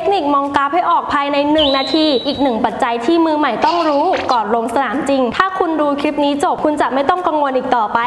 คนิคมองกราฟให้ออกภายใน 1 นาที อีกหนึ่งปัจจัยที่มือใหม่ต้องรู้ก่อนลงสนามจริง ถ้าคุณดูคลิปนี้จบคุณจะไม่ต้องกังวลอีกต่อไป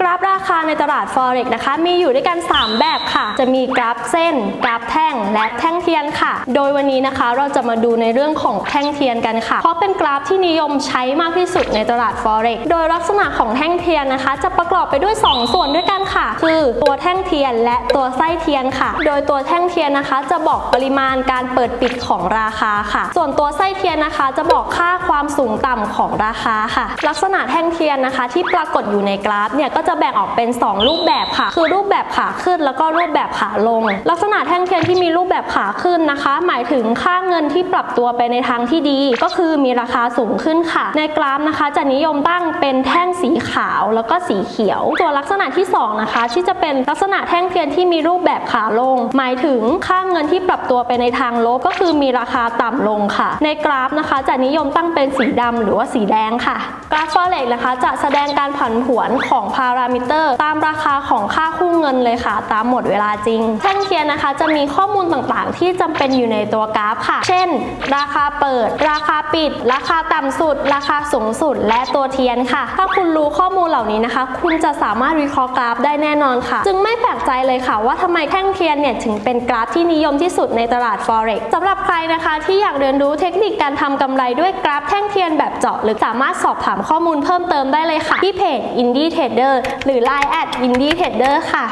กราฟรา คาในตลาด Forex นะคะ มีอยู่ด้วยกัน 3 แบบค่ะ จะมีกราฟเส้น กราฟแท่ง และแท่งเทียนค่ะ โดยวันนี้นะคะเราจะมาดูในเรื่องของแท่งเทียนกันค่ะ เพราะเป็นกราฟที่นิยมใช้มากที่สุดในตลาด Forex โดยลักษณะของแท่งเทียนนะคะ จะประกอบไปด้วย 2 ส่วนด้วยกันค่ะ คือตัวแท่งเทียนและตัวไส้เทียนค่ะ โดยตัวแท่งเทียนนะคะ จะบอกปริมาณการเปิดปิดของราคาค่ะ ส่วนตัวไส้เทียนนะคะ จะบอกค่าความสูงต่ำของราคาค่ะ ลักษณะแท่งเทียนนะคะ ที่ปรากฏอยู่ในกราฟเนี่ยก็จะแบ่งออกเป็น 2 รูปแบบค่ะ คือรูปแบบขาขึ้นแล้วก็รูปแบบขาลง ลักษณะแท่งเทียนที่มีรูปแบบขาขึ้นนะคะ หมายถึงค่าเงินที่ปรับตัวไปในทางที่ดี ก็คือมีราคาสูงขึ้นค่ะ ในกราฟนะคะ จะนิยมตั้งเป็นแท่งสีขาวแล้วก็สีเขียว ตัวลักษณะที่สองนะคะ ที่จะเป็นลักษณะแท่งเทียนที่มีรูปแบบขาลง หมายถึงค่าเงินที่ปรับตัวไปในทางลบก็คือมีราคาต่ำลงค่ะ ในกราฟนะคะจะนิยมตั้งเป็นสีดำหรือว่าสีแดงค่ะ กราฟ Forex นะคะ จะแสดงการผันผวนของพารามิเตอร์ตามราคาของค่าคู่เงินเลยค่ะ ตามหมดเวลาจริงแท่งเทียนนะคะ จะมีข้อมูลต่างๆ ที่จำเป็นอยู่ในตัวกราฟค่ะ เช่น ราคาเปิด ราคาปิด ราคาต่ำสุด ราคาสูงสุด และตัวเทียนค่ะ ถ้าคุณรู้ข้อมูลเหล่านี้นะคะ คุณจะสามารถวิเคราะห์กราฟได้แน่นอนค่ะ จึงไม่แปลกใจเลยค่ะ ว่าทำไมแท่งเทียนเนี่ยถึงเป็นกราฟที่นิยมที่สุดในตลาด forex สำหรับใครนะคะที่อยากเรียนรู้เทคนิคการทำกำไรด้วยกราฟแท่งเทียนแบบเจาะลึกสามารถสอบถามข้อมูลเพิ่มเติมได้เลยค่ะที่เพจ Indie Trader หรือ Line at Indie Trader ค่ะ